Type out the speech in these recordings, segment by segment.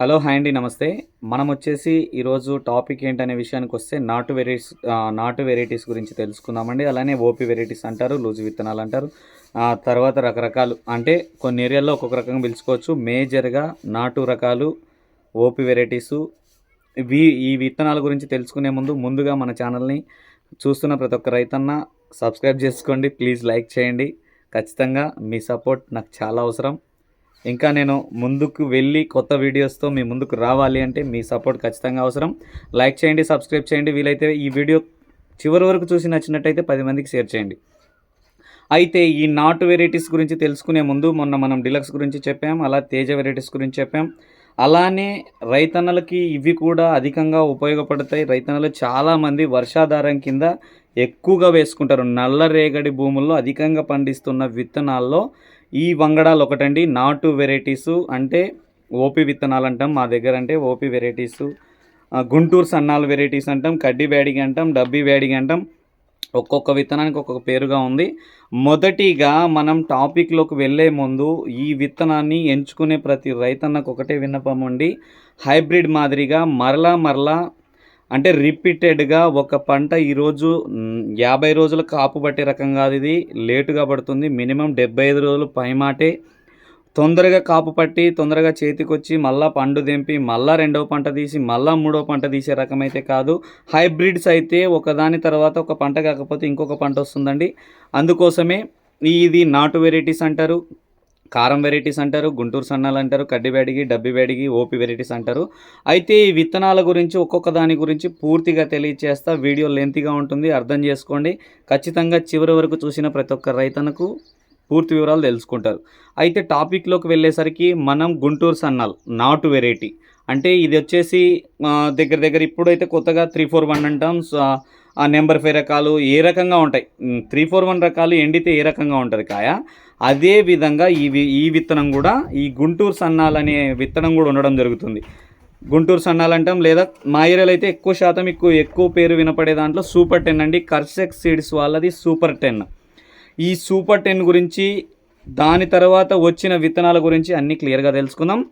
Hello hi అండి నమస్తే. మనం వచ్చేసి ఈరోజు టాపిక్ ఏంటనే విషయానికి వస్తే నాటు వెరైటీస్ నాటు వెరైటీస్ గురించి తెలుసుకుందామండి. అలానే ఓపీ వెరైటీస్ అంటారు లూజు విత్తనాలు అంటారు. తర్వాత రకరకాలు అంటే కొన్ని ఏరియాల్లో ఒక్కొక్క రకంగా పిలుచుకోవచ్చు. మేజర్గా నాటు రకాలు ఓపీ వెరైటీసు. వీ ఈ విత్తనాల గురించి తెలుసుకునే ముందు ముందుగా మన ఛానల్ని చూస్తున్న ప్రతి ఒక్క రైతన్న సబ్స్క్రైబ్ చేసుకోండి. ప్లీజ్ లైక్ చేయండి. ఖచ్చితంగా మీ సపోర్ట్ నాకు చాలా అవసరం. ఇంకా నేను ముందుకు వెళ్ళి కొత్త వీడియోస్తో మీ ముందుకు రావాలి అంటే మీ సపోర్ట్ ఖచ్చితంగా అవసరం. లైక్ చేయండి సబ్స్క్రైబ్ చేయండి. వీలైతే ఈ వీడియో చివరి వరకు చూసి నచ్చినట్టయితే పది మందికి షేర్ చేయండి. అయితే ఈ నాటు వెరైటీస్ గురించి తెలుసుకునే ముందు మొన్న మనం డిలక్స్ గురించి చెప్పాం అలా తేజ వెరైటీస్ గురించి చెప్పాం. అలానే రైతన్నలకి ఇవి కూడా అధికంగా ఉపయోగపడతాయి. రైతన్నలు చాలామంది వర్షాధారం కింద ఎక్కువగా వేసుకుంటారు. నల్లరేగడి భూముల్లో అధికంగా పండిస్తున్న విత్తనాల్లో ఈ వంగడాలు ఒకటండి. నాటు వెరైటీసు అంటే ఓపి విత్తనాలు అంటాం మా దగ్గర అంటే ఓపి వెరైటీసు. గుంటూరు సన్నాలు వెరైటీస్ అంటాం కడ్డీ బ్యాడిగి అంటాం డబ్బీ బ్యాడిగి అంటాం. ఒక్కొక్క విత్తనానికి ఒక్కొక్క పేరుగా ఉంది. మొదటిగా మనం టాపిక్లోకి వెళ్ళే ముందు ఈ విత్తనాన్ని ఎంచుకునే ప్రతి రైతన్నకు ఒకటే విన్నపం ఉండి హైబ్రిడ్ మాదిరిగా మరలా మరలా అంటే రిపీటెడ్గా ఒక పంట ఈరోజు యాభై రోజుల కాపు పట్టే రకం కాదు ఇది. లేటుగా పడుతుంది. మినిమం డెబ్బై ఐదు రోజులు పైమాటే తొందరగా కాపు పట్టి తొందరగా చేతికొచ్చి మళ్ళా పండు తెంపి మళ్ళా రెండవ పంట తీసి మళ్ళా మూడవ పంట తీసే రకం అయితే కాదు. హైబ్రిడ్స్ అయితే ఒకదాని తర్వాత ఒక పంట కాకపోతే ఇంకొక పంట వస్తుందండి. అందుకోసమే ఇది నాటు వెరైటీస్ అంటారు. కారం వెరైటీస్ అంటారు గుంటూరు సన్నాలు అంటారు కడ్డి వేడిగి డబ్బి వేడిగి ఓపి వెరైటీస్ అంటారు. అయితే ఈ విత్తనాల గురించి ఒక్కొక్క దాని గురించి పూర్తిగా తెలియచేస్తా వీడియో లెంతీగా ఉంటుంది అర్థం చేసుకోండి. ఖచ్చితంగా చివరి వరకు చూసిన ప్రతి ఒక్క రైతనకు పూర్తి వివరాలు తెలుసుకుంటారు. అయితే టాపిక్లోకి వెళ్ళేసరికి మనం గుంటూరు సన్నాల్ నాటు వెరైటీ. అంటే ఇది వచ్చేసి దగ్గర దగ్గర ఇప్పుడైతే కొత్తగా త్రీ ఫోర్ వన్ అంటాం ఆ నెంబర్ ఫైవ్ రకాలు ఏ రకంగా ఉంటాయి? త్రీ ఫోర్ వన్ రకాలు ఎండితే ఏ రకంగా ఉంటుంది కాయ? అదే విధంగా ఈ వి- ఈ విత్తనం కూడా ఈ గుంటూరు సన్నాలు అనే విత్తనం కూడా ఉండడం జరుగుతుంది. గుంటూరు సన్నాలు అంటాం లేదా మా ఏరియాలో అయితే ఎక్కువ శాతం ఎక్కువ ఎక్కువ పేరు వినపడే దాంట్లో సూపర్ టెన్ అండి. కర్సెక్ సీడ్స్ వాళ్ళది సూపర్ టెన్. ఈ సూపర్ టెన్ గురించి దాని తర్వాత వచ్చిన విత్తనాల గురించి అన్నీ క్లియర్గా తెలుసుకుందాం.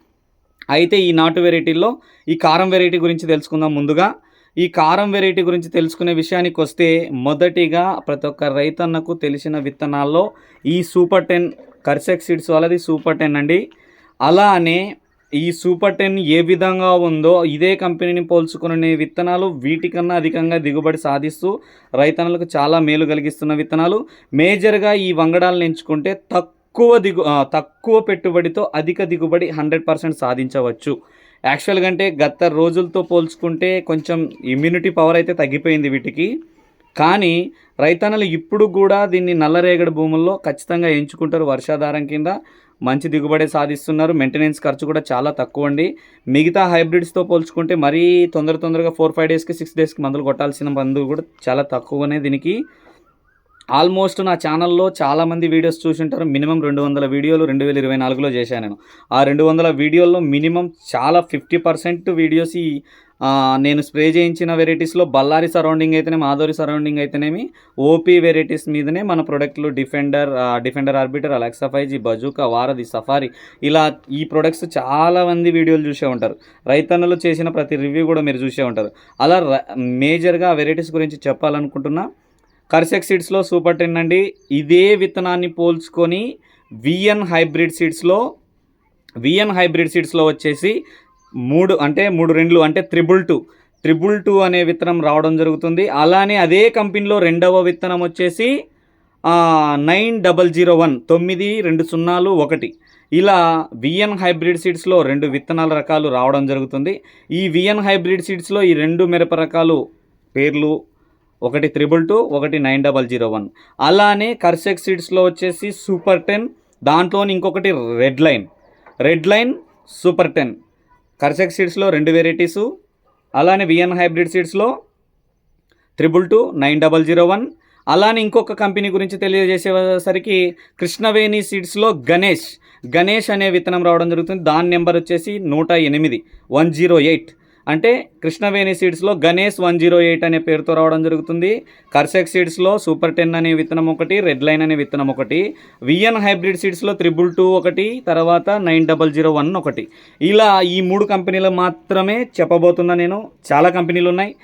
అయితే ఈ నాటు వెరైటీల్లో ఈ కారం వెరైటీ గురించి తెలుసుకుందాం ముందుగా. ఈ కారం వెరైటీ గురించి తెలుసుకునే విషయానికి వస్తే మొదటిగా ప్రతి ఒక్క రైతన్నకు తెలిసిన విత్తనాల్లో ఈ సూపర్ టెన్ కర్సెక్ సీడ్స్ వాళ్ళది సూపర్ టెన్ అండి. అలానే ఈ సూపర్ టెన్ ఏ విధంగా ఉందో ఇదే కంపెనీని పోల్చుకునే విత్తనాలు వీటికన్నా అధికంగా దిగుబడి సాధిస్తూ రైతన్నలకు చాలా మేలు కలిగిస్తున్న విత్తనాలు. మేజర్గా ఈ వంగడాలను ఎంచుకుంటే తక్కువ దిగు తక్కువ పెట్టుబడితో అధిక దిగుబడి హండ్రెడ్ పర్సెంట్ సాధించవచ్చు. యాక్చువల్గా అంటే గత రోజులతో పోల్చుకుంటే కొంచెం ఇమ్యూనిటీ పవర్ అయితే తగ్గిపోయింది వీటికి. కానీ రైతన్నలు ఇప్పుడు కూడా దీన్ని నల్లరేగడి భూముల్లో ఖచ్చితంగా ఎంచుకుంటారు వర్షాధారం కింద. మంచి దిగుబడి సాధిస్తున్నారు. మెయింటెనెన్స్ ఖర్చు కూడా చాలా తక్కువ అండి. మిగతా హైబ్రిడ్స్తో పోల్చుకుంటే మరీ తొందర తొందరగా ఫోర్ ఫైవ్ డేస్కి సిక్స్ డేస్కి మందులు కొట్టాల్సిన మందులు కూడా చాలా తక్కువనే దీనికి. ఆల్మోస్ట్ నా ఛానల్లో చాలామంది వీడియోస్ చూసింటారు. మినిమం రెండు వందల వీడియోలు రెండు వేల ఇరవై నాలుగులో చేశాను నేను. ఆ రెండు వందల వీడియోల్లో మినిమం చాలా ఫిఫ్టీ పర్సెంట్ వీడియోస్ ఈ నేను స్ప్రే చేయించిన వెరైటీస్లో బల్లారి సరౌండింగ్ అయితేనేమి ఆదోరి సరౌండింగ్ అయితేనేమి ఓపీ వెరైటీస్ మీదనే మన ప్రొడక్ట్లు defender defender orbiter Alexa five G bazooka వారధి సఫారీ ఇలా ఈ ప్రొడక్ట్స్ చాలా మంది వీడియోలు చూసే ఉంటారు. రైతన్నలు చేసిన ప్రతి రివ్యూ కూడా మీరు చూసే ఉంటారు. అలా మేజర్గా ఆ వెరైటీస్ గురించి చెప్పాలనుకుంటున్నా కర్సెక్ సీడ్స్లో సూపర్ టెన్ అండి. ఇదే విత్తనాన్ని పోల్చుకొని విఎన్ హైబ్రిడ్ సీడ్స్లో విఎన్ హైబ్రిడ్ సీడ్స్లో వచ్చేసి మూడు అంటే మూడు రెండ్లు అంటే త్రిబుల్ టూ. ట్రిపుల్ టూ అనే విత్తనం రావడం జరుగుతుంది. అలానే అదే కంపెనీలో రెండవ విత్తనం వచ్చేసి నైన్ డబల్ జీరో వన్ తొమ్మిది రెండు సున్నాలు ఒకటి. ఇలా విఎన్ హైబ్రిడ్ సీడ్స్లో రెండు విత్తనాల రకాలు రావడం జరుగుతుంది. ఈ విఎన్ హైబ్రిడ్ సీడ్స్లో ఈ రెండు మిరప రకాలు పేర్లు ఒకటి త్రిబుల్ టూ ఒకటి నైన్ డబల్ జీరో వన్ అలానే కర్సెక్ సీడ్స్లో వచ్చేసి సూపర్ టెన్ దాంట్లోని ఇంకొకటి red line red line super ten కర్సెక్ సీడ్స్లో రెండు వెరైటీసు అలానే VN hybrid సీడ్స్లో triple two nine double zero one అలానే ఇంకొక కంపెనీ గురించి తెలియజేసేసరికి కృష్ణవేణి సీడ్స్లో గణేష్. గణేష్ అనే విత్తనం రావడం జరుగుతుంది. దాని నెంబర్ వచ్చేసి నూట ఎనిమిది వన్ జీరో ఎయిట్ అంటే కృష్ణవేణి సీడ్స్లో గణేష్ వన్ జీరో ఎయిట్ అనే పేరుతో రావడం జరుగుతుంది. కర్సెక్ సీడ్స్లో సూపర్ టెన్ అనే విత్తనం ఒకటి రెడ్ లైన్ అనే విత్తనం ఒకటి విఎన్ హైబ్రిడ్ సీడ్స్లో త్రిబుల్ టూ ఒకటి తర్వాత నైన్ డబల్ జీరో వన్ ఒకటి. ఇలా ఈ మూడు కంపెనీలు మాత్రమే చెప్పబోతున్నా నేను. చాలా కంపెనీలు ఉన్నాయి.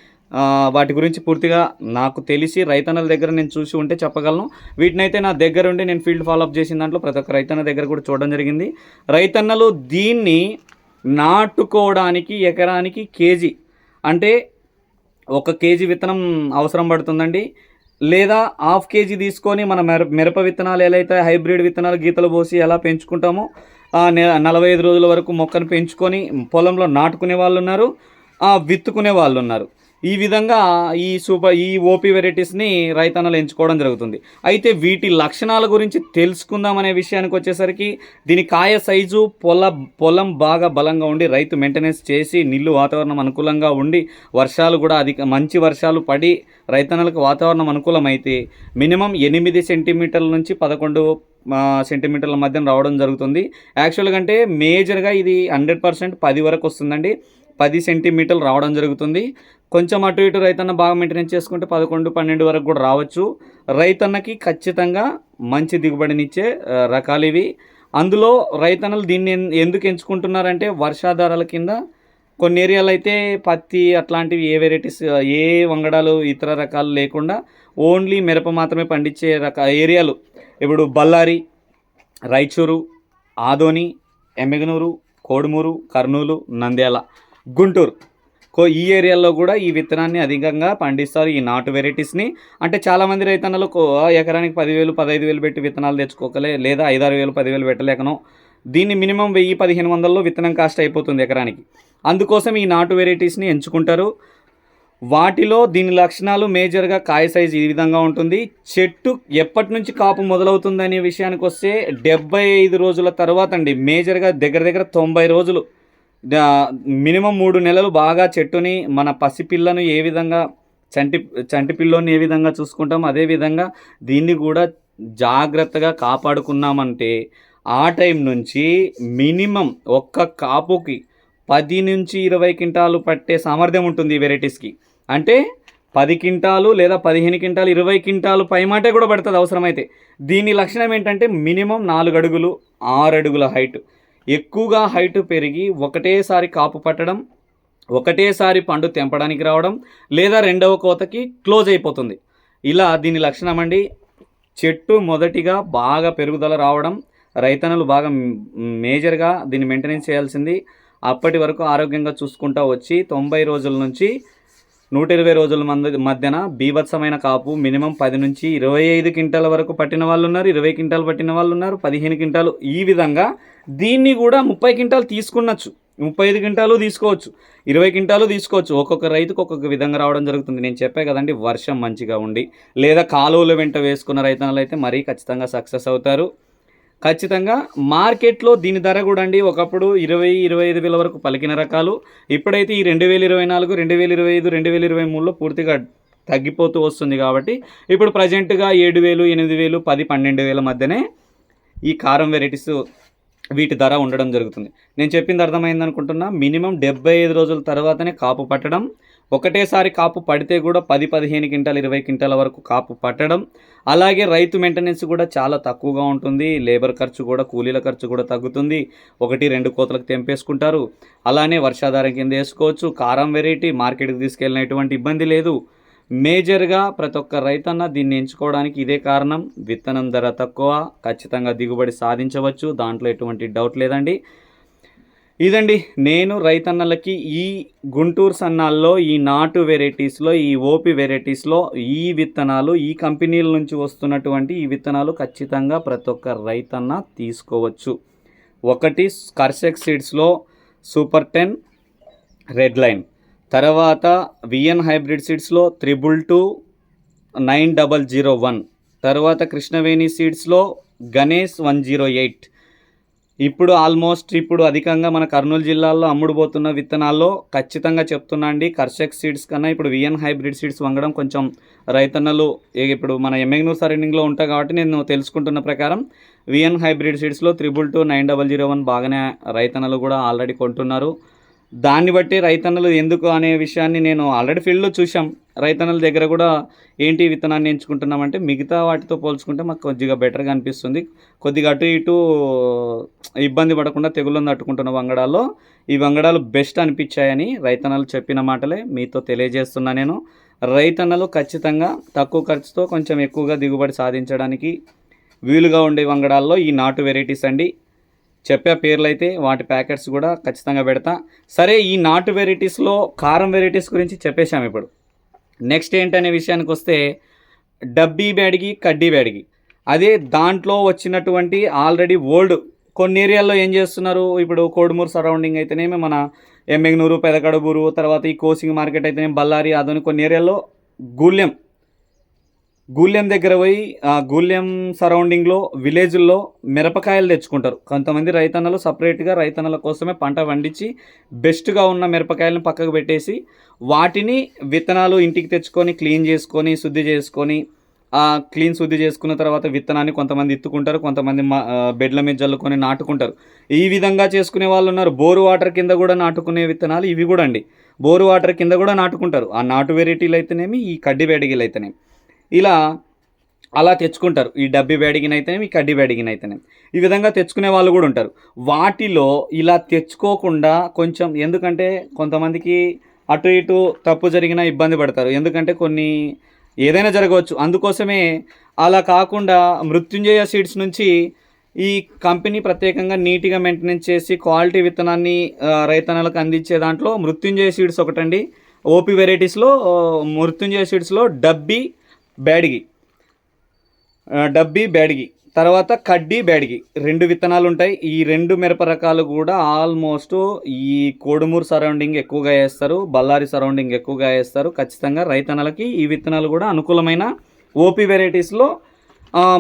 వాటి గురించి పూర్తిగా నాకు తెలిసి రైతన్నల దగ్గర నేను చూసి ఉంటే చెప్పగలను. వీటినైతే నా దగ్గర ఉండి నేను ఫీల్డ్ ఫాలోఅప్ చేసిన దాంట్లో ప్రతి ఒక్క రైతన్న దగ్గర కూడా చూడడం జరిగింది. రైతన్నలు దీన్ని నాటుకోవడానికి ఎకరానికి కేజీ. అంటే ఒక కేజీ విత్తనం అవసరం పడుతుందండి. లేదా హాఫ్ కేజీ తీసుకొని మన మిర మిరప విత్తనాలు ఎలా అయితే హైబ్రిడ్ విత్తనాలు గీతలు పోసి ఎలా పెంచుకుంటామో నలభై ఐదు రోజుల వరకు మొక్కను పెంచుకొని పొలంలో నాటుకునే వాళ్ళు ఉన్నారు విత్తుకునే వాళ్ళు ఉన్నారు ఈ విధంగా ఈ సూపర్ ఈ ఓపీ వెరైటీస్ని రైతన్నలు ఎంచుకోవడం జరుగుతుంది. అయితే వీటి లక్షణాల గురించి తెలుసుకుందాం అనే విషయానికి వచ్చేసరికి దీని కాయ సైజు పొల పొలం బాగా బలంగా ఉండి రైతు మెయింటెనెన్స్ చేసి నీళ్ళు వాతావరణం అనుకూలంగా ఉండి వర్షాలు కూడా అధిక మంచి వర్షాలు పడి రైతన్నలకు వాతావరణం అనుకూలమైతే మినిమం ఎనిమిది సెంటీమీటర్ల నుంచి పదకొండు సెంటీమీటర్ల మధ్యన రావడం జరుగుతుంది. యాక్చువల్గా అంటే మేజర్గా ఇది హండ్రెడ్ పర్సెంట్ పది వరకు వస్తుందండి. పది సెంటీమీటర్లు రావడం జరుగుతుంది. కొంచెం అటు ఇటు రైతన్న బాగా మెయింటెనెన్స్ చేసుకుంటే పదకొండు పన్నెండు వరకు కూడా రావచ్చు. రైతన్నకి ఖచ్చితంగా మంచి దిగుబడినిచ్చే రకాలు ఇవి. అందులో రైతన్నలు దీన్ని ఎన్- ఎందుకు ఎంచుకుంటున్నారంటే వర్షాధారాల కింద కొన్ని ఏరియాలు అయితే పత్తి అట్లాంటివి ఏ వెరైటీస్ ఏ వంగడాలు ఇతర రకాలు లేకుండా ఓన్లీ మిరప మాత్రమే పండించే రక ఏరియాలు. ఇప్పుడు బళ్ళారి రాయచూరు ఆదోని ఎమ్మెగనూరు కోడుమూరు కర్నూలు నంద్యాల గుంటూరు. కో ఈ ఏరియాలో కూడా ఈ విత్తనాన్ని అధికంగా పండిస్తారు ఈ నాటు వెరైటీస్ని. అంటే చాలామంది రైతన్నలు ఎకరానికి పదివేలు పదహైదు వేలు పెట్టి విత్తనాలు తెచ్చుకోకలే లేదా ఐదారు వేలు పదివేలు పెట్టలేకనో దీన్ని మినిమం వెయ్యి పదిహేను వందల్లో విత్తనం కాస్ట్ అయిపోతుంది ఎకరానికి. అందుకోసం ఈ నాటు వెరైటీస్ని ఎంచుకుంటారు. వాటిలో దీని లక్షణాలు మేజర్గా కాయ సైజు ఈ విధంగా ఉంటుంది. చెట్టు ఎప్పటి నుంచి కాపు మొదలవుతుంది అనే విషయానికి వస్తే డెబ్బై ఐదు రోజుల తర్వాత అండి. మేజర్గా దగ్గర దగ్గర తొంభై రోజులు మినిమం మూడు నెలలు బాగా చెట్టుని మన పసిపిల్లను ఏ విధంగా చంటి చంటి పిల్లోని ఏ విధంగా చూసుకుంటాం అదే విధంగా దీన్ని కూడా జాగ్రత్తగా కాపాడుకున్నామంటే ఆ టైం నుంచి మినిమం ఒక్క కాపుకి పది నుంచి ఇరవై క్వింటాలు పట్టే సామర్థ్యం ఉంటుంది ఈ వెరైటీస్కి. అంటే పది క్వింటాలు లేదా పదిహేను క్వింటాలు ఇరవై క్వింటాలు పైమాటే కూడా పడుతుంది అవసరమైతే. దీని లక్షణం ఏంటంటే మినిమం నాలుగు అడుగులు ఆరు అడుగుల హైట్. ఎక్కువగా హైట్ పెరిగి ఒకటేసారి కాపు పట్టడం ఒకటేసారి పండు తెంపడానికి రావడం లేదా రెండవ కోతకి క్లోజ్ అయిపోతుంది. ఇలా దీని లక్షణం అండి. చెట్టు మొదటిగా బాగా పెరుగుదల రావడం రైతన్నలు బాగా మేజర్గా దీన్ని మెయింటెనెన్స్ చేయాల్సింది. అప్పటి వరకు ఆరోగ్యంగా చూసుకుంటూ వచ్చి తొంభై రోజుల నుంచి నూట ఇరవై రోజుల మంది మధ్యన బీభత్సమైన కాపు మినిమం పది నుంచి ఇరవై ఐదు క్వింటాల వరకు పట్టిన వాళ్ళు ఉన్నారు ఇరవై క్వింటాలు పట్టిన వాళ్ళు ఉన్నారు పదిహేను క్వింటాలు ఈ విధంగా దీన్ని కూడా ముప్పై క్వింటాలు తీసుకున్నచ్చు. ముప్పై ఐదు క్వింటాలు తీసుకోవచ్చు. ఇరవై క్వింటాలు తీసుకోవచ్చు. ఒక్కొక్క రైతుకు ఒక్కొక్క విధంగా రావడం జరుగుతుంది. నేను చెప్పే కదండి వర్షం మంచిగా ఉండి లేదా కాలువల వెంట వేసుకున్న రైతన్నలు అయితే మరీ ఖచ్చితంగా సక్సెస్ అవుతారు. ఖచ్చితంగా మార్కెట్లో దీని ధర కూడా అండి. ఒకప్పుడు ఇరవై ఇరవై ఐదు వేల వరకు పలికిన రకాలు. ఇప్పుడైతే ఈ రెండు వేల ఇరవై నాలుగు రెండు వేల ఇరవై ఐదు రెండు వేల ఇరవై మూడులో పూర్తిగా తగ్గిపోతూ వస్తుంది కాబట్టి ఇప్పుడు ప్రజెంట్గా ఏడు వేలు ఎనిమిది వేలు పది పన్నెండు వేల మధ్యనే ఈ కారం వెరైటీస్ వీటి ధర ఉండడం జరుగుతుంది. నేను చెప్పింది అర్థమైంది అనుకుంటున్నా మినిమం డెబ్బై ఐదు రోజుల తర్వాతనే కాపు పట్టడం ఒకటేసారి కాపు పడితే కూడా పది పదిహేను క్వింటాలు ఇరవై క్వింటాల వరకు కాపు పట్టడం. అలాగే రైతు మెయింటెనెన్స్ కూడా చాలా తక్కువగా ఉంటుంది. లేబర్ ఖర్చు కూడా కూలీల ఖర్చు కూడా తగ్గుతుంది. ఒకటి రెండు కోతలకు తెంపేసుకుంటారు. అలానే వర్షాధారం కింద వేసుకోవచ్చు. కారం వెరైటీ మార్కెట్కి తీసుకెళ్ళిన ఎటువంటి ఇబ్బంది లేదు. మేజర్గా ప్రతి ఒక్క రైతన్న దీన్ని ఎంచుకోవడానికి ఇదే కారణం. విత్తనం ధర తక్కువ. ఖచ్చితంగా దిగుబడి సాధించవచ్చు. దాంట్లో ఎటువంటి డౌట్ లేదండి. ఇదండి నేను రైతన్నలకి ఈ గుంటూరు సన్నాల్లో ఈ నాటు వెరైటీస్లో ఈ ఓపి వెరైటీస్లో ఈ విత్తనాలు ఈ కంపెనీల నుంచి వస్తున్నటువంటి ఈ విత్తనాలు ఖచ్చితంగా ప్రతి ఒక్క రైతన్న తీసుకోవచ్చు. ఒకటి కర్సెక్ సీడ్స్లో సూపర్ టెన్ రెడ్ లైన్. తర్వాత VN hybrid సీడ్స్లో triple two nine double zero one. తర్వాత కృష్ణవేణి సీడ్స్లో గణేష్ వన్ జీరో ఎయిట్. ఇప్పుడు ఆల్మోస్ట్ ఇప్పుడు అధికంగా మన కర్నూలు జిల్లాలో అమ్ముడుపోతున్న విత్తనాల్లో ఖచ్చితంగా చెప్తున్నా అండి కర్షక్ సీడ్స్ కన్నా ఇప్పుడు విఎన్ హైబ్రిడ్ సీడ్స్ వంగడం కొంచెం రైతన్నలు ఇప్పుడు మన ఎమ్మెగ్నూర్ సరౌండింగ్లో ఉంటాయి కాబట్టి నేను తెలుసుకుంటున్న ప్రకారం VN hybrid సీడ్స్లో triple two nine double zero one బాగానే రైతన్నలు కూడా ఆల్రెడీ కొంటున్నారు. దాన్ని బట్టి రైతన్నలు ఎందుకు అనే విషయాన్ని నేను ఆల్రెడీ ఫీల్డ్లో చూసాం రైతన్నల దగ్గర కూడా ఏంటి విత్తనాన్ని ఎంచుకుంటున్నామంటే మిగతా వాటితో పోల్చుకుంటే మాకు కొద్దిగా బెటర్గా అనిపిస్తుంది. కొద్దిగా అటు ఇటు ఇబ్బంది పడకుండా తెగుళ్ళను తట్టుకుంటున్న వంగడాల్లో ఈ వంగడాలు బెస్ట్ అనిపించాయని రైతన్నలు చెప్పిన మాటలే మీతో తెలియజేస్తున్నా నేను. రైతన్నలు ఖచ్చితంగా తక్కువ ఖర్చుతో కొంచెం ఎక్కువగా దిగుబడి సాధించడానికి వీలుగా ఉండే వంగడాల్లో ఈ నాటు వెరైటీస్ అండి. చెప్పే పేర్లు అయితే వాటి ప్యాకెట్స్ కూడా ఖచ్చితంగా పెడతా. సరే ఈ నాటు వెరైటీస్లో కారం వెరైటీస్ గురించి చెప్పేశాం ఇప్పుడు. నెక్స్ట్ ఏంటనే విషయానికి వస్తే డబ్బీ బ్యాడిగి కడ్డీ బ్యాడిగి. అదే దాంట్లో వచ్చినటువంటి ఆల్రెడీ ఓల్డ్ కొన్ని ఏరియాల్లో ఏం చేస్తున్నారు? ఇప్పుడు కోడుమూరు సరౌండింగ్ అయితేనేమి మన ఎమ్మెగ్నూరు పెదకడుబూరు తర్వాత ఈ కోసింగ్ మార్కెట్ అయితేనేమి బళ్ళారి అదని కొన్ని ఏరియాల్లో గూల్యం గూళ్యం దగ్గర పోయి ఆ గూల్యం సరౌండింగ్లో విలేజ్ల్లో మిరపకాయలు తెచ్చుకుంటారు. కొంతమంది రైతన్నలు సపరేట్గా రైతన్నల కోసమే పంట పండించి బెస్ట్గా ఉన్న మిరపకాయలను పక్కకు పెట్టేసి వాటిని విత్తనాలు ఇంటికి తెచ్చుకొని క్లీన్ చేసుకొని శుద్ధి చేసుకొని ఆ క్లీన్ శుద్ధి చేసుకున్న తర్వాత విత్తనాన్ని కొంతమంది ఎత్తుకుంటారు కొంతమంది మా బెడ్ల మీద జల్లుకొని నాటుకుంటారు. ఈ విధంగా చేసుకునే వాళ్ళు ఉన్నారు. బోరు వాటర్ కింద కూడా నాటుకునే విత్తనాలు ఇవి కూడా అండి. బోరు వాటర్ కింద కూడా నాటుకుంటారు. ఆ నాటు వెరైటీలు అయితేనేమి ఈ కడ్డి బేడగిలు అయితేనేమి. ఇలా అలా తెచ్చుకుంటారు. ఈ డబ్బి బ్యాడిగినైతేనేమి ఈ కడ్డీ బ్యాడిగినైతేనేమి. ఈ విధంగా తెచ్చుకునే వాళ్ళు కూడా ఉంటారు. వాటిలో ఇలా తెచ్చుకోకుండా కొంచెం ఎందుకంటే కొంతమందికి అటు ఇటు తప్పు జరిగినా ఇబ్బంది పడతారు. ఎందుకంటే కొన్ని ఏదైనా జరగవచ్చు. అందుకోసమే అలా కాకుండా మృత్యుంజయ సీడ్స్ నుంచి ఈ కంపెనీ ప్రత్యేకంగా నీట్గా మెయింటెనెన్స్ చేసి క్వాలిటీ విత్తనాన్ని రైతన్నలకు అందించే దాంట్లో మృత్యుంజయ సీడ్స్ ఒకటండి. ఓపీ వెరైటీస్లో మృత్యుంజయ సీడ్స్లో డబ్బీ బ్యాడిగి. డబ్బీ బ్యాడిగి. తర్వాత కడ్డీ బ్యాడిగి. రెండు విత్తనాలు ఉంటాయి ఈ రెండు మిరప రకాలు కూడా ఆల్మోస్ట్ ఈ కోడుమూరు సరౌండింగ్ ఎక్కువగా వేస్తారు. బళ్ళారి సరౌండింగ్ ఎక్కువగా వేస్తారు. ఖచ్చితంగా రైతన్నలకి ఈ విత్తనాలు కూడా అనుకూలమైన ఓపీ వెరైటీస్లో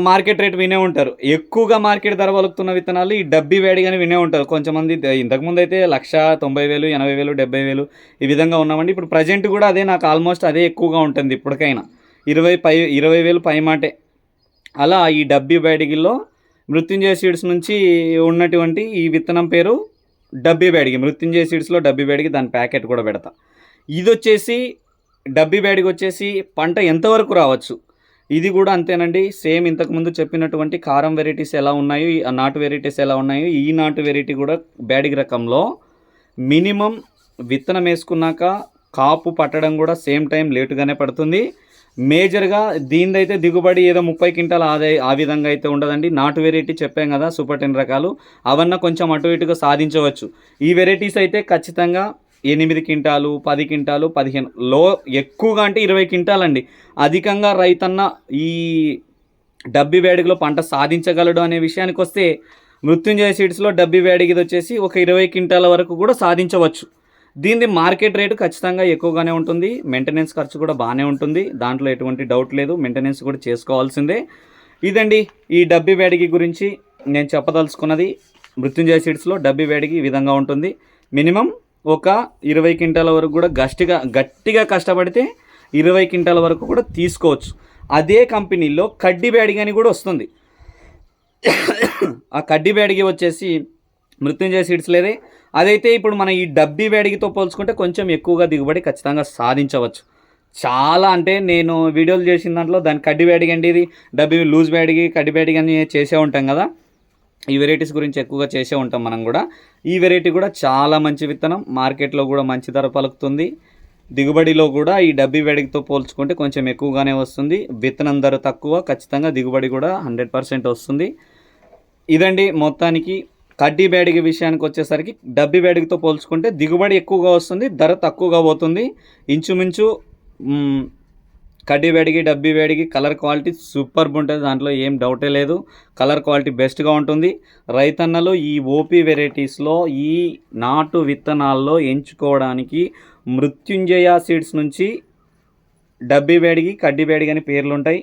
మార్కెట్ రేట్ వినే ఉంటారు. ఎక్కువగా మార్కెట్ ధర వలుకుతున్న విత్తనాలు ఈ డబ్బీ వేడిగానే వినే ఉంటారు. కొంచెమంది ఇంతకుముందు అయితే లక్ష తొంభై వేలు ఎనభై వేలు డెబ్బై వేలు ఈ విధంగా ఉన్నామండి ఇప్పుడు ప్రజెంట్ కూడా అదే నాకు ఆల్మోస్ట్ అదే ఎక్కువగా ఉంటుంది ఇప్పటికైనా. ఇరవై పై ఇరవై వేలు పైమాటే అలా ఈ డబ్బీ బ్యాడిగిల్లో మృత్యుంజయ సీడ్స్ నుంచి ఉన్నటువంటి ఈ విత్తనం పేరు డబ్బీ బ్యాడిగి. మృత్యుంజయ సీడ్స్లో డబ్బి బ్యాడిగి దాని ప్యాకెట్ కూడా పెడతా. ఇది వచ్చేసి డబ్బీ బ్యాడిగి వచ్చేసి పంట ఎంతవరకు రావచ్చు? ఇది కూడా అంతేనండి. సేమ్ ఇంతకుముందు చెప్పినటువంటి కారం వెరైటీస్ ఎలా ఉన్నాయో నాటు వెరైటీస్ ఎలా ఉన్నాయో ఈ నాటు వెరైటీ కూడా బ్యాడిగి రకంలో మినిమం విత్తనం వేసుకున్నాక కాపు పట్టడం కూడా సేమ్ టైం లేటుగానే పడుతుంది. మేజర్గా దీనిదైతే దిగుబడి ఏదో ముప్పై క్వింటాల ఆదాయ ఆ విధంగా అయితే ఉండదండి. నాటు వెరైటీ చెప్పాం కదా సూపర్ టెన్ రకాలు. అవన్న కొంచెం అటు ఇటుగా సాధించవచ్చు. ఈ వెరైటీస్ అయితే ఖచ్చితంగా ఎనిమిది క్వింటాలు పది క్వింటాలు పదిహేను లో ఎక్కువగా అంటే ఇరవై క్వింటాలండి. అధికంగా రైతన్న ఈ డబ్బి వేడికలో పంట సాధించగలడు అనే విషయానికి వస్తే మృత్యుంజయ సీడ్స్లో డబ్బి వేడిగిది వచ్చేసి ఒక ఇరవై క్వింటాల వరకు కూడా సాధించవచ్చు. దీనిది మార్కెట్ రేటు ఖచ్చితంగా ఎక్కువగానే ఉంటుంది. మెయింటెనెన్స్ ఖర్చు కూడా బాగానే ఉంటుంది. దాంట్లో ఎటువంటి డౌట్ లేదు. మెయింటెనెన్స్ కూడా చేసుకోవాల్సిందే. ఇదండి ఈ డబ్బి వేడిగి గురించి నేను చెప్పదలుచుకున్నది. మృత్యుంజయ సీడ్స్లో డబ్బి వేడిగి ఈ విధంగా ఉంటుంది. మినిమం ఒక ఇరవై క్వింటాల వరకు కూడా గట్టిగా గట్టిగా కష్టపడితే ఇరవై క్వింటాల వరకు కూడా తీసుకోవచ్చు. అదే కంపెనీలో కడ్డీ బ్యాడిగి అని కూడా వస్తుంది. ఆ కడ్డీ బ్యాడిగి వచ్చేసి మృత్యుంజయ సీడ్స్ లేదే. అదైతే ఇప్పుడు మన ఈ డబ్బీ వేడికితో పోల్చుకుంటే కొంచెం ఎక్కువగా దిగుబడి ఖచ్చితంగా సాధించవచ్చు. చాలా అంటే నేను వీడియోలు చేసిన దాంట్లో దాని కడ్డి వేడిగండి ఇది డబ్బి లూజ్ వేడిగి కడ్డి వేడిగి అని చేసే ఉంటాం కదా. ఈ వెరైటీస్ గురించి ఎక్కువగా చేసే ఉంటాం మనం కూడా. ఈ వెరైటీ కూడా చాలా మంచి విత్తనం మార్కెట్లో కూడా మంచి ధర పలుకుతుంది. దిగుబడిలో కూడా ఈ డబ్బీ వేడికితో పోల్చుకుంటే కొంచెం ఎక్కువగానే వస్తుంది. విత్తనం ధర తక్కువ ఖచ్చితంగా దిగుబడి కూడా హండ్రెడ్ పర్సెంట్ వస్తుంది. ఇదండి మొత్తానికి కడ్డీ బ్యాడిగి విషయానికి వచ్చేసరికి డబ్బీ బ్యాడిగితో పోల్చుకుంటే దిగుబడి ఎక్కువగా వస్తుంది ధర తక్కువగా పోతుంది. ఇంచుమించు కడ్డీ వేడిగి డబ్బీ వేడిగి కలర్ క్వాలిటీ సూపర్బ్ ఉంటుంది. దాంట్లో ఏం డౌటే లేదు. కలర్ క్వాలిటీ బెస్ట్గా ఉంటుంది. రైతన్నలు ఈ ఓపీ వెరైటీస్లో ఈ నాటు విత్తనాల్లో ఎంచుకోవడానికి మృత్యుంజయ సీడ్స్ నుంచి డబ్బీ వేడిగి కడ్డీ వేడిగి అని పేర్లుంటాయి.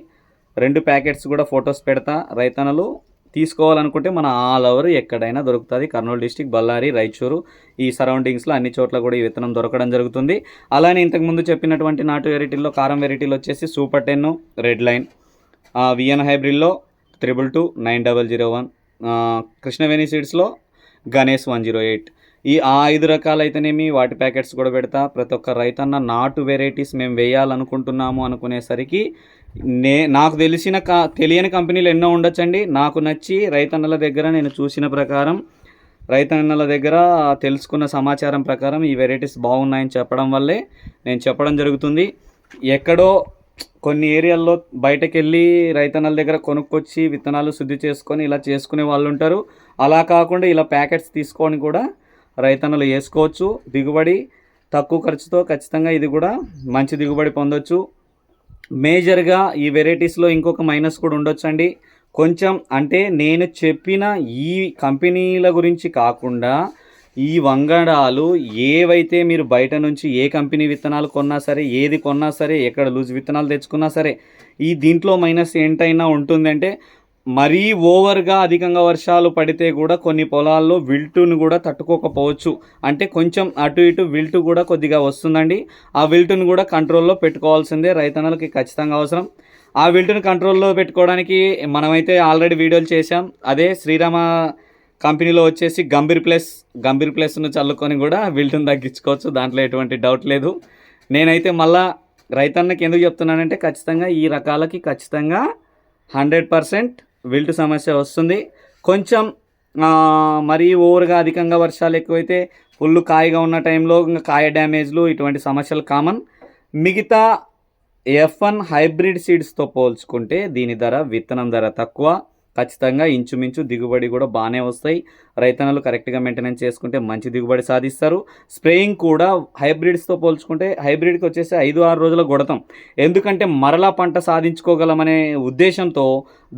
రెండు ప్యాకెట్స్ కూడా ఫొటోస్ పెడతా. రైతన్నలు తీసుకోవాలనుకుంటే మన ఆల్ ఓవర్ ఎక్కడైనా దొరుకుతుంది. కర్నూలు డిస్టిక్ బళ్ళారి రాయచూరు ఈ సరౌండింగ్స్లో అన్ని చోట్ల కూడా ఈ విత్తనం దొరకడం జరుగుతుంది. అలానే ఇంతకుముందు చెప్పినటువంటి నాటు వెరైటీల్లో కారం వెరైటీలు వచ్చేసి super ten red line VN హైబ్రిడ్లో triple two nine double zero one Krishnaveni సీడ్స్లో Ganesh one zero eight. ఈ ఆ ఐదు రకాలైతేనేమి అయితేనేమి వాటి ప్యాకెట్స్ కూడా పెడతా. ప్రతి ఒక్క రైతన్న నాటు వెరైటీస్ మేము వేయాలనుకుంటున్నాము అనుకునేసరికి నే నాకు తెలిసిన క తెలియని కంపెనీలు ఎన్నో ఉండొచ్చండి. నాకు నచ్చి రైతన్నల దగ్గర నేను చూసిన ప్రకారం రైతన్నల దగ్గర తెలుసుకున్న సమాచారం ప్రకారం ఈ వెరైటీస్ బాగున్నాయని చెప్పడం వల్లే నేను చెప్పడం జరుగుతుంది. ఎక్కడో కొన్ని ఏరియాల్లో బయటకు వెళ్ళి రైతన్నల దగ్గర కొనుక్కొచ్చి విత్తనాలు శుద్ధి చేసుకొని ఇలా చేసుకునే వాళ్ళు ఉంటారు. అలా కాకుండా ఇలా ప్యాకెట్స్ తీసుకొని కూడా రైతన్నలు వేసుకోవచ్చు. దిగుబడి తక్కువ ఖర్చుతో ఖచ్చితంగా ఇది కూడా మంచి దిగుబడి పొందొచ్చు. మేజర్గా ఈ వెరైటీస్లో ఇంకొక మైనస్ కూడా ఉండొచ్చండి. కొంచెం అంటే నేను చెప్పిన ఈ కంపెనీల గురించి కాకుండా ఈ వంగడాలు ఏవైతే మీరు బయట నుంచి ఏ కంపెనీ విత్తనాలు కొన్నా సరే ఏది కొన్నా సరే ఎక్కడ లూజ్ విత్తనాలు తెచ్చుకున్నా సరే ఈ దీంట్లో మైనస్ ఏంటైనా ఉంటుందంటే మరీ ఓవర్గా అధికంగా వర్షాలు పడితే కూడా కొన్ని పొలాల్లో విల్టును కూడా తట్టుకోకపోవచ్చు. అంటే కొంచెం అటు ఇటు విల్టు కూడా కొద్దిగా వస్తుందండి. ఆ విల్టును కూడా కంట్రోల్లో పెట్టుకోవాల్సిందే రైతన్నలకి ఖచ్చితంగా అవసరం. ఆ విల్టును కంట్రోల్లో పెట్టుకోవడానికి మనమైతే ఆల్రెడీ వీడియోలు చేసాం అదే శ్రీరామ కంపెనీలో వచ్చేసి గంభీర్ ప్లస్ గంభీర్ ప్లస్ను చల్లుకొని కూడా విల్టును తగ్గించుకోవచ్చు. దాంట్లో ఎటువంటి డౌట్ లేదు. నేనైతే మళ్ళా రైతన్నకి ఎందుకు చెప్తున్నానంటే ఖచ్చితంగా ఈ రకాలకి ఖచ్చితంగా హండ్రెడ్ పర్సెంట్ విల్ట్ సమస్య వస్తుంది. కొంచెం మరీ ఓవర్గా అధికంగా వర్షాలు ఎక్కువైతే ఫుల్ కాయగా ఉన్న టైంలో ఇంకా కాయ డ్యామేజ్లు ఇటువంటి సమస్యలు కామన్. మిగతా ఎఫ్ వన్ హైబ్రిడ్ సీడ్స్తో పోల్చుకుంటే దీని ధర విత్తనం ధర తక్కువ. ఖచ్చితంగా ఇంచుమించు దిగుబడి కూడా బాగానే వస్తాయి. రైతన్నలు కరెక్ట్గా మెయింటెనెన్స్ చేసుకుంటే మంచి దిగుబడి సాధిస్తారు. స్ప్రేయింగ్ కూడా హైబ్రిడ్స్తో పోల్చుకుంటే హైబ్రిడ్కి వచ్చేసి ఐదు ఆరు రోజుల కొడతాం. ఎందుకంటే మరలా పంట సాధించుకోగలమనే ఉద్దేశంతో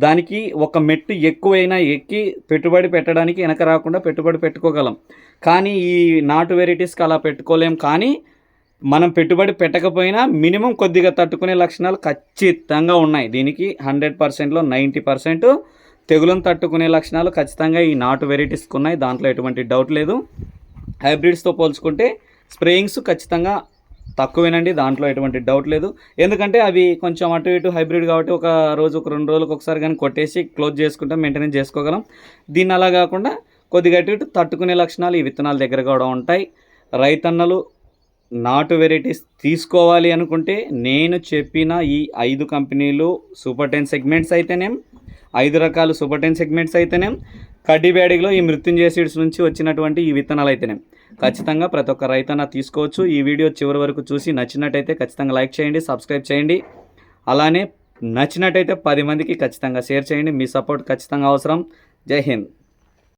దానికి ఒక మెట్టు ఎక్కువైనా ఎక్కి పెట్టుబడి పెట్టడానికి వెనక రాకుండా పెట్టుబడి పెట్టుకోగలం. కానీ ఈ నాటు వెరైటీస్కి అలా పెట్టుకోలేం. కానీ మనం పెట్టుబడి పెట్టకపోయినా మినిమం కొద్దిగా తట్టుకునే లక్షణాలు ఖచ్చితంగా ఉన్నాయి. దీనికి హండ్రెడ్ పర్సెంట్లో నైంటీ పర్సెంట్ తెగులను తట్టుకునే లక్షణాలు ఖచ్చితంగా ఈ నాటు వెరైటీస్కి ఉన్నాయి దాంట్లో ఎటువంటి డౌట్ లేదు. హైబ్రిడ్స్తో పోల్చుకుంటే స్ప్రేయింగ్స్ ఖచ్చితంగా తక్కువేనండి. దాంట్లో ఎటువంటి డౌట్ లేదు. ఎందుకంటే అవి కొంచెం అటు ఇటు హైబ్రిడ్ కాబట్టి ఒక రోజు ఒక రెండు రోజులకు ఒకసారి కానీ కొట్టేసి క్లోజ్ చేసుకుంటే మెయింటెనెన్స్ చేసుకోగలం. దీన్ని అలా కాకుండా కొద్దిగా అటు ఇటు తట్టుకునే లక్షణాలు ఈ విత్తనాల దగ్గర కూడా ఉంటాయి. రైతన్నలు నాటు వెరైటీస్ తీసుకోవాలి అనుకుంటే నేను చెప్పిన ఈ ఐదు కంపెనీలు సూపర్ టెన్ సెగ్మెంట్స్ అయితేనేం ఐదు రకాల సూపర్టెన్ సెగ్మెంట్స్ అయితేనే కడ్డీబ్యాడిలో ఈ మృత్యుంజయ సీడ్స్ నుంచి వచ్చినటువంటి ఈ విత్తనాలు అయితేనే. ఖచ్చితంగా ప్రతి ఒక్క రైతన్న తీసుకోవచ్చు. ఈ వీడియో చివరి వరకు చూసి నచ్చినట్టయితే ఖచ్చితంగా లైక్ చేయండి సబ్స్క్రైబ్ చేయండి. అలానే నచ్చినట్టయితే పది మందికి ఖచ్చితంగా షేర్ చేయండి. మీ సపోర్ట్ ఖచ్చితంగా అవసరం. జై హింద్.